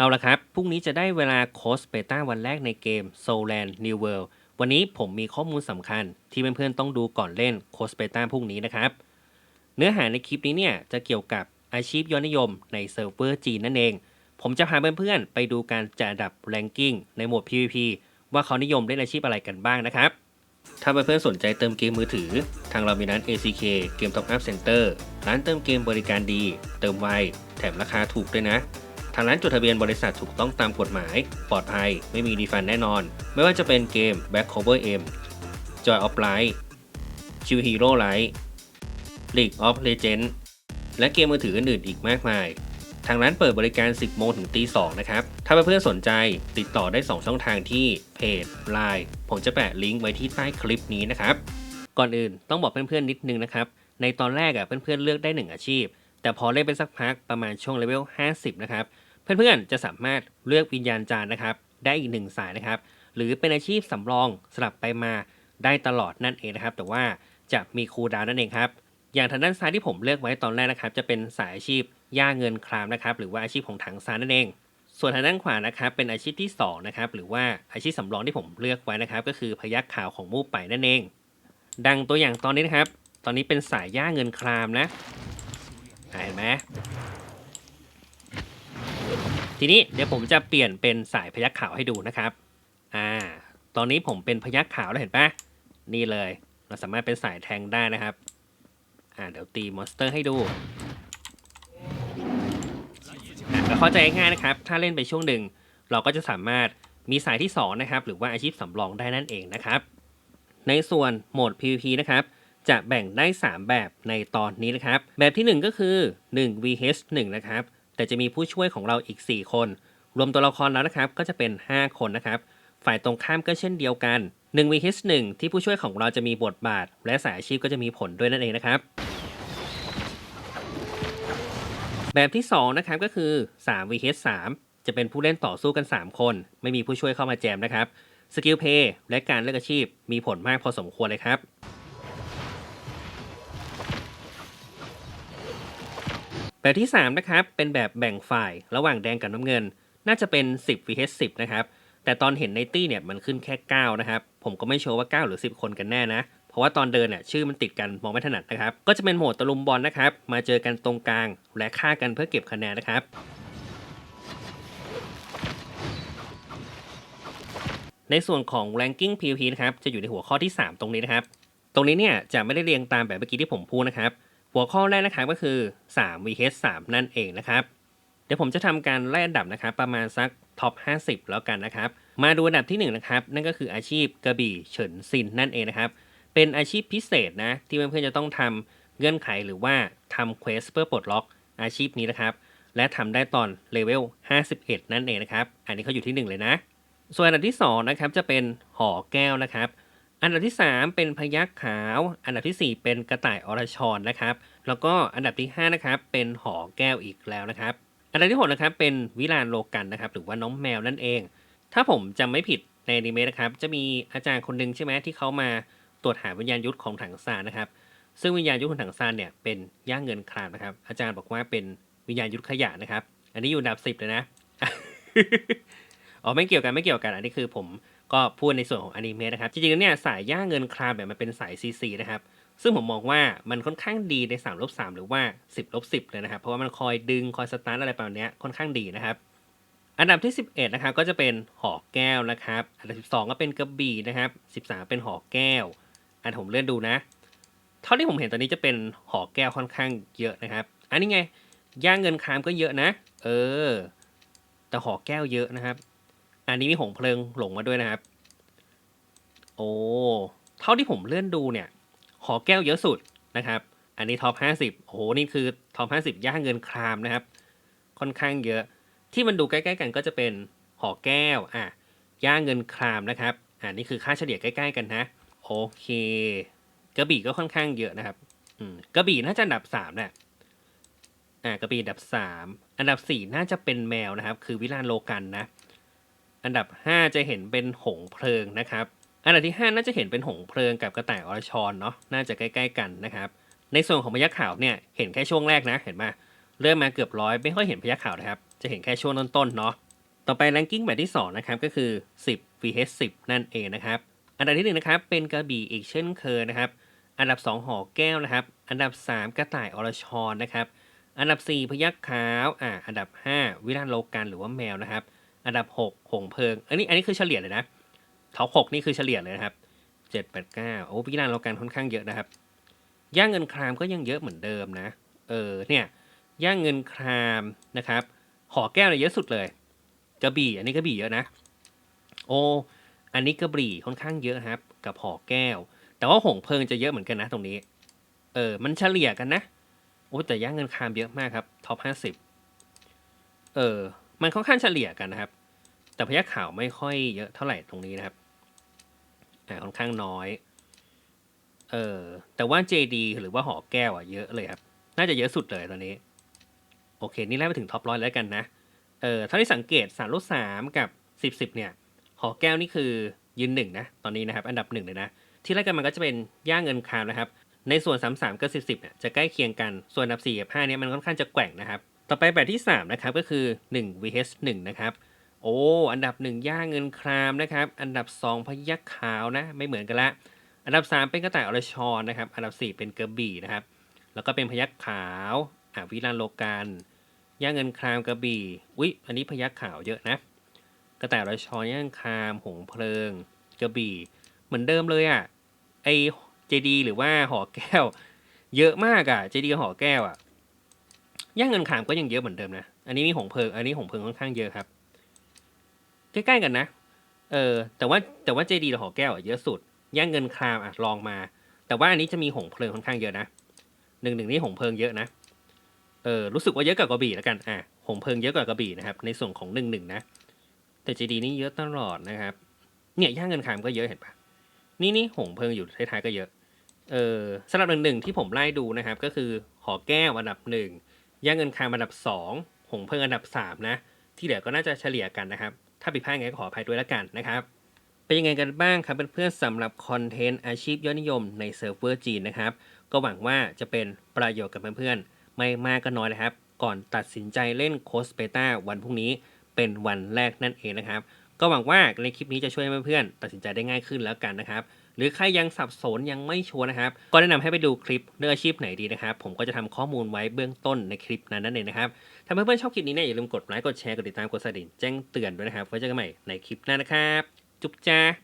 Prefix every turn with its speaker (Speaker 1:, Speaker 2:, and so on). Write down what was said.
Speaker 1: เอาละครับ พรุ่งนี้จะได้เวลาโค้ชเบต้าวันแรกในเกม Soulland New World วันนี้ผมมีข้อมูลสำคัญที่เพื่อนๆต้องดูก่อนเล่นโค้ชเบต้าพรุ่งนี้นะครับ เนื้อหาในคลิปนี้เนี่ยจะเกี่ยวกับอาชีพยอดนิยมในเซิร์ฟเวอร์จีนนั่นเอง ผมจะพาเพื่อนๆไปดูการจัดอันดับแรงกิ้งในโหมด PVP ว่าเขานิยมเล่นอาชีพอะไรกันบ้างนะครับ ถ้าเพื่อนๆสนใจเติมเกมมือถือ ทางเรามีร้าน ACK เกม Top Up Center ร้านเติมเกมบริการดี เติมไวแถมราคาถูกด้วยนะ ทางร้านจดทะเบียนบริษัทถูกต้องตามกฎหมาย ปลอดภัย ไม่มีดีฟันแน่นอน ไม่ว่าจะเป็นเกม Back Cover M Joy of Light Q Hero Light League of Legends และเกมมือถืออื่นๆอีกมากมาย ทางร้านเปิดบริการ 10 โมงถึงตี 2 นะครับ ถ้าเพื่อนๆสนใจติดต่อได้ 2 ช่องทางที่เพจ Line ผมจะแปะลิงก์ไว้ที่ใต้คลิปนี้นะครับ ก่อนอื่นต้องบอกเพื่อนๆนิดนึงนะครับ ในตอนแรกอะเพื่อนๆเลือกได้ 1 อาชีพ แต่พอเล่นไปสักพักประมาณช่วงเลเวล 50 นะครับ เพื่อนๆจะสามารถเลือกวิญญาณจารย์นะครับ ได้อีกหนึ่งสายนะครับ หรือเป็นอาชีพสำรองสลับไปมาได้ตลอดนั่นเองนะครับ แต่ว่าจะมีคูดาวนั่นเองครับ อย่างทางด้านซ้ายที่ผมเลือกไว้ตอนแรกนะครับ จะเป็นสายอาชีพย่าเงินครามนะครับ หรือว่าอาชีพของถังซานนั่นเองส่วนทางด้านขวานะครับเป็นอาชีพที่สองนะครับหรือว่าอาชีพสำรองที่ผมเลือกไว้นะครับ ก็คือพยักข่าวของมู่ไปนั่นเอง ดังตัวอย่างตอนนี้นะครับ ตอนนี้เป็นสายย่าเงินครามนะเห็นไหม ทีนี้เดี๋ยวผมจะเปลี่ยนเป็นสายพยักขาวให้ดูนะครับอ่าตอนนี้ผมเป็นพยักขาวแล้วเห็นปะนี่เลย เราสามารถเป็นสายแทงได้นะครับอ่าเดี๋ยวตีมอนสเตอร์ให้ดูอะก็เข้าใจง่ายนะครับ ถ้าเล่นไปช่วงหนึ่งเราก็จะสามารถมีสายที่ 2 นะครับ หรือว่าอาชีพสำรองได้นั่นเองนะครับ ในส่วนโหมด PVP นะครับ จะแบ่งได้ 3 แบบในตอนนี้นะครับ แบบที่ 1 ก็คือ 1 vh 1นะครับ แต่จะมีผู้ช่วยของเราอีก 4 คน รวมตัวละครแล้วนะครับก็จะเป็น 5 คนนะครับ ฝ่ายตรงข้ามก็เช่นเดียวกัน1 vh 1ที่ผู้ช่วยของเราจะมีบทบาท และสายอาชีพก็จะมีผลด้วยนั่นเองนะครับ แบบที่2นะครับก็คือ3 vh 3จะเป็นผู้เล่นต่อสู้กัน 3 คน ไม่มีผู้ช่วยเข้ามาแจมนะครับสกิลเพย์และการเลือกอาชีพมีผลมากพอสมควรเลยครับ แบบที่ 3 นะครับ เป็นแบบแบ่งฝ่ายระหว่างแดงกับน้ำเงิน น่าจะเป็น 10 vs 10 นะครับ แต่ตอนเห็นในตี้เนี่ยมันขึ้นแค่ 9 นะครับ ผมก็ไม่ชัวร์ว่า 9 หรือ 10 คนกันแน่นะ เพราะว่าตอนเดินเนี่ยชื่อมันติดกันมองไม่ถนัดนะครับ ก็จะเป็นโหมดตะลุมบอลนะครับ มาเจอกันตรงกลาง และฆ่ากันเพื่อเก็บคะแนนนะครับ ในส่วนของ ranking PVP นะครับ จะอยู่ในหัวข้อที่ 3 ตรงนี้นะครับ ตรงนี้เนี่ยจะไม่ได้เรียงตามแบบเมื่อกี้ที่ผมพูดนะครับ หัวข้อแรกนะครับก็คือ 3 vs 3 นั่นเองนะครับ เดี๋ยวผมจะทำการไล่อันดับนะครับ ประมาณสักท็อป 50 แล้วกันนะครับ มาดูอันดับที่1นะครับนั่นก็คืออาชีพกระบี่เฉินซินนั่นเองนะครับ เป็นอาชีพพิเศษนะที่เพื่อนๆจะต้องทำเงื่อนไขหรือว่าทำเควสเพื่อปลดล็อกอาชีพนี้นะครับ และทำได้ตอนเลเวล 51 นั่นเองนะครับ อันนี้เขาอยู่ที่ 1 เลยนะ ส่วนอันดับที่2นะครับจะเป็นหอแก้วนะครับ อันดับที่ 3 เป็นพยักขาว อันดับทีสี่ 4 เป็นกระต่ายอรชรนะครับ แล้วก็อันดับที่5นะครับเป็นหอแก้วอีกแล้วนะครับ อันดับที่6นะครับเป็นวิลานโลกันนะครับหรือว่าน้องแมวนั่นเอง ถ้าผมจำไม่ผิดในอนิเมะนะครับจะมีอาจารย์คนหนึ่งใช่ไหมที่เขามาตรวจหาวิญญาณยุทธของถังซานนะครับ ซึ่งวิญญาณยุทธของถังซานเนี่ยเป็นย่างเงินครามนะครับ อาจารย์บอกว่าเป็นวิญญาณยุทธขยะนะครับ อันนี้อยู่อันดับสิบเลยนะอ๋อไม่เกี่ยวกันไม่เกี่ยวกันอันนี้คือผม ก็พูดในส่วนของอนิเมะนะครับ จริงๆแล้วเนี่ยสายย่าเงินคราแบบมันเป็นสายซีซีนะครับ ซึ่งผมมองว่ามันค่อนข้างดีใน3ลบ3หรือว่า 10ลบ10 เลยนะครับ เพราะว่ามันคอยดึงคอยสตาร์ทอะไรประมาณนี้ค่อนข้างดีนะครับ อันดับที่ 11 นะครับก็จะเป็นหอแก้วนะครับ อันดับ 12 ก็เป็นกระบี่นะครับ 13 เป็นหอแก้ว อันผมเลื่อนดูนะ เท่าที่ผมเห็นตอนนี้จะเป็นหอแก้วค่อนข้างเยอะนะครับ อันนี้ไงย่างเงินคามก็เยอะนะ เออ แต่หอแก้วเยอะนะครับ อันนี้มีหงเพลิงหลงมาด้วยนะครับ โอ้ เท่าที่ผมเลื่อนดูเนี่ย หอแก้วเยอะสุดนะครับ อันนี้ท็อป50โอ้โหนี่คือท็อป50ย่างเงินครามนะครับ ค่อนข้างเยอะ ที่มันดูใกล้ๆกันก็จะเป็นหอแก้ว อะ ย่างเงินครามนะครับ อ่านี่คือค่าเฉลี่ยใกล้ ๆ กันนะ โอเค กระบี่ก็ค่อนข้างเยอะนะครับ อืม กระบี่น่าจะอันดับสามแหละอ่ากระบี่อันดับสาม อันดับสี่น่าจะเป็นแมวนะครับ คือวิลานโลกันนะ อันดับ 5 จะเห็นเป็นหงเพลิงนะครับ อันดับที่ 5 น่าจะเห็นเป็นหงเพลิงกับกระต่ายอรชรเนาะน่าจะใกล้ ๆ กันนะครับ ในส่วนของพยักขาวเนี่ยเห็นแค่ช่วงแรกนะเห็นไหมเริ่มมาเกือบร้อยไม่ค่อยเห็นพยักขาวนะครับ จะเห็นแค่ช่วงต้นๆเนาะต่อไป ranking แบบที่2นะครับก็คือ 10 vs 10 นั่นเองนะครับอันดับที่1นะครับเป็นกระบี่อีกเช่นเคยนะครับอันดับ 2 หอแก้วนะครับ อันดับ 3 กระต่ายอรชรนะครับ อันดับ 4 พยัคฆ์ขาว อ่า อันดับ 5 วิราโลกันหรือว่าแมวนะครับ อันดับ 6 หงเพลิง อันนี้อันนี้คือเฉลี่ยเลยนะท็อป6นี่คือเฉลี่ยเลยนะครับ7 8 9โอ้วิราชโลกันค่อนข้างเยอะนะครับ ย่างเงินครามก็ยังเยอะเหมือนเดิมนะ เออเนี่ยย่างเงินครามนะครับหอแก้วเนี่ยเยอะสุดเลยกระบี่ อันนี้กระบี่เยอะนะ โอ้อันนี้กระบี่ค่อนข้างเยอะครับ กับหอแก้ว แต่ว่าหงเพลิงจะเยอะเหมือนกันนะตรงนี้ เออ มันเฉลี่ยกันนะ โอ้แต่ย่างเงินครามเยอะมากครับท็อปห้าสิบเออ มันค่อนข้างเฉลี่ยกันนะครับ แต่พยัคฆ์ขาวไม่ค่อยเยอะเท่าไหร่ตรงนี้นะครับอ่าค่อนข้างน้อยเออแต่ว่า JD หรือว่าหอแก้วอะเยอะเลยครับ น่าจะเยอะสุดเลยตอนนี้ โอเค นี่ไล่ไปถึงท็อปร้อยแล้วกันนะเออเท่าที่สังเกตสามลดสามกับสิบสิบเนี่ยหอแก้วนี่คือยืนหนึ่งนะตอนนี้นะครับ อันดับหนึ่งเลยนะ ที่ไล่กันมันก็จะเป็นย่างเงินคามนะครับ ในส่วน3 3กับ10 10เนี่ยจะใกล้เคียงกันส่วนอันดับ4กับ5เนี่ยมันค่อนข้างจะแกว่งนะครับ ต่อไปแบบที่ 3 นะครับ ก็คือ 1 vs 1 นะครับ โอ้ อันดับ 1 ย่างเงินครามนะครับ อันดับ 2 พยัคฆ์ขาวนะ ไม่เหมือนกันละ อันดับ 3 เป็นกระต่ายอรชรนะครับ อันดับ 4 เป็นกระบี่นะครับ แล้วก็เป็นพยัคฆ์ขาวอ่าวิลานโลกันย่างเงินครามกระบี่ อุ๊ย อันนี้พยัคฆ์ขาวเยอะนะ กระต่ายอรชรย่างเงินคราม หงเพลิง กระบี่ เหมือนเดิมเลยอะ่ะ ไอเจดีหรือว่าหอแก้ว เยอะมากอะ่ะ เจดีกับหอแก้วอะ่ะ ย่างเงินครามก็ยังเยอะเหมือนเดิมนะ อันนี้มีหงเพลิง อันนี้หงเพลิงค่อนข้างเยอะครับ ใกล้ๆกันนะ เออ แต่ว่าแต่ว่าเจดีหอแก้วอะเยอะสุด ย่างเงินครามอะลองมา แต่ว่าอันนี้จะมีหงเพลิงค่อนข้างเยอะนะหนึ่งหนึ่งนี่หงเพลิงเยอะนะ เออ รู้สึกว่าเยอะกว่ากระบี่แล้วกัน อะ หงเพลิงเยอะกว่ากระบี่นะครับ ในส่วนของหนึ่งหนึ่งนะ แต่เจดีนี่เยอะตลอดนะครับ เนี่ยย่างเงินครามก็เยอะเห็นปะนี่นี่หงเพลิงอยู่ท้ายๆก็เยอะ เออสำหรับหนึ่งหนึ่งที่ผมไล่ดูนะครับ ก็คือหอแก้วอันดับหนึ่ง ย่างเงินคามอันดับสองหงเพลิงอันดับสามนะ ที่เหลือก็น่าจะเฉลี่ยกันนะครับ ถ้าผิดพลาดไงก็ขออภัยด้วยแล้วกันนะครับ เป็นยังไงกันบ้างครับเพื่อนๆสำหรับคอนเทนต์อาชีพยอดนิยมในเซิร์ฟเวอร์จีนนะครับ ก็หวังว่าจะเป็นประโยชน์กับเพื่อนๆ ไม่มากก็น้อยนะครับ ก่อนตัดสินใจเล่นโคสเปต้าวันพรุ่งนี้เป็นวันแรกนั่นเองนะครับ ก็หวังว่าในคลิปนี้จะช่วยเพื่อนๆตัดสินใจได้ง่ายขึ้นแล้วกันนะครับ หรือใครยังสับสนยังไม่ชัวร์นะครับ ก็แนะนำให้ไปดูคลิปเลือกอาชีพไหนดีนะครับ ผมก็จะทำข้อมูลไว้เบื้องต้นในคลิปนั้นนั่นเองนะครับถ้าเพื่อนๆชอบคลิปนี้เนี่ยอย่าลืมกดไลค์กดแชร์กดติดตามกดสั่นแจ้งเตือนด้วยนะครับไว้เจอกันใหม่ในคลิปหน้านะครับ จุ๊บจ้า